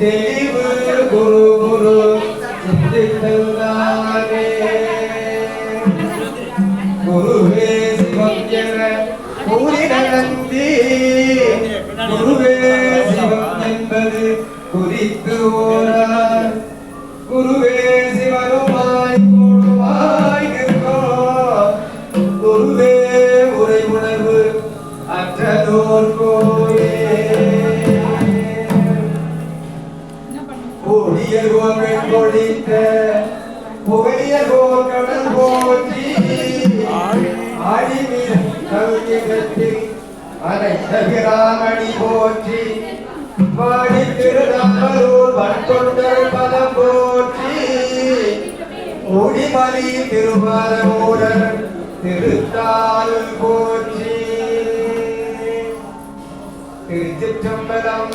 தெளிவு குரு குரு சிந்தித்தல் குருவே சிவம் என கூறின நந்தி குருவே சிவம் என்பது குறித்து ஓரார். குருவே சிவனுமாய் கூடுவாய் குருவே உரை உணர்வு அற்றதோர் கோயே. கூடிய கோங்கள் கொடித்த புகைய போற்றி ஆடிமீன் கல்விடத்தில் அனைத்த பிராமணி போற்றி வாடி திருநாளூர் வன்கொண்டல் பதம் போற்றி முடிமலி திருத்தாள் போற்றி திருச்சிற்றம்பலம்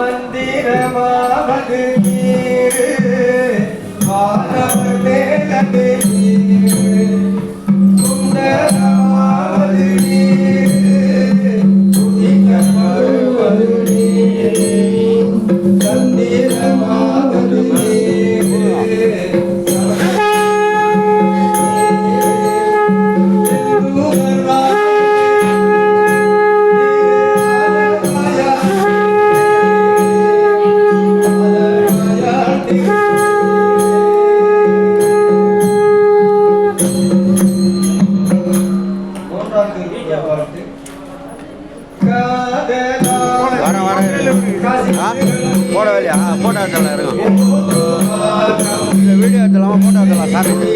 மந்திரமாவது நீரு மாணவர் மேலது நீரு. சுந்தரமாவது நீரு துணிக்க நீரு போட வேலையா? போட்டோ எடுத்துடலாம் இருக்கும் இந்த வீடியோ எடுத்துடலாமா போட்டோ எடுத்துடலாம்? சாமி.